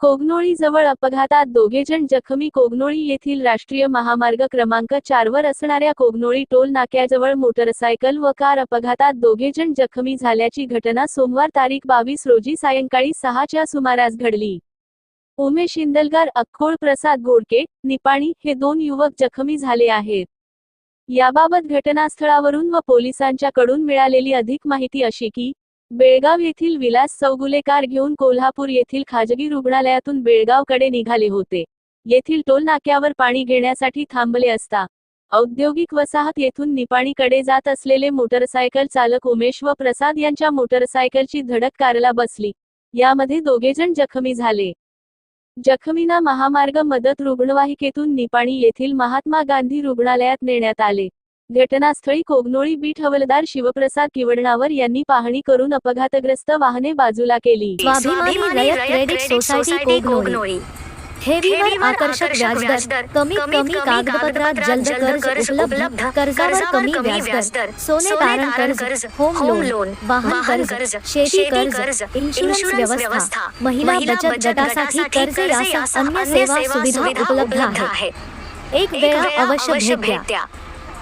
कोगनोळीजवळ अपघातात दोघेजण जखमी. कोगनोळी येथील राष्ट्रीय महामार्ग क्रमांक चारवर असणाऱ्या कोगनोळी टोल नाक्याजवळ मोटरसायकल व कार अपघातात दोघेजण जखमी झाल्याची घटना सोमवार तारीख बावीस रोजी सायंकाळी सहाच्या सुमारास घडली. उमेश इंदलगार अक्कोळ प्रसाद गोडके निपाणी हे दोन युवक जखमी झाले आहेत. याबाबत घटनास्थळावरून व पोलिसांच्याकडून मिळालेली अधिक माहिती अशी की बेळगाव येथील विलास चौगुले कार घेऊन कोल्हापूर येथील खाजगी रुग्णालयातून बेळगावकडे निघाले होते. येथील टोल नाक्यावर पाणी घेण्यासाठी थांबले असता औद्योगिक वसाहत येथून निपाणीकडे जात असलेले मोटरसायकल चालक उमेश व प्रसाद यांच्या मोटरसायकलची धडक कारला बसली. यामध्ये दोघेजण जखमी झाले. जखमींना महामार्ग मदत रुग्णवाहिकेतून निपाणी येथील महात्मा गांधी रुग्णालयात नेण्यात आले. घटनास्थळी कोगनोळी बीट हवलदार शिवप्रसाद किवडणावर यांनी पाहणी करून अपघातग्रस्त वाहने बाजूला केली. स्वाभिमानी रयत क्रेडिट सोसायटी कोगनोळी. ठेवीवर आकर्षक व्याजदर. कमीत कमी कागदपत्रात जलद कर्ज उपलब्ध. कर्जावर कमी व्याजदर. सोने तारण कर्ज होम लोन वाहन कर्ज शेती कर्ज इन्शुरन्स व्यवस्था. महिला बचत गटासाठी कर्ज यासह अन्य सेवा सुविधा उपलब्ध आहेत. एक वेळा अवश्य भेट द्या.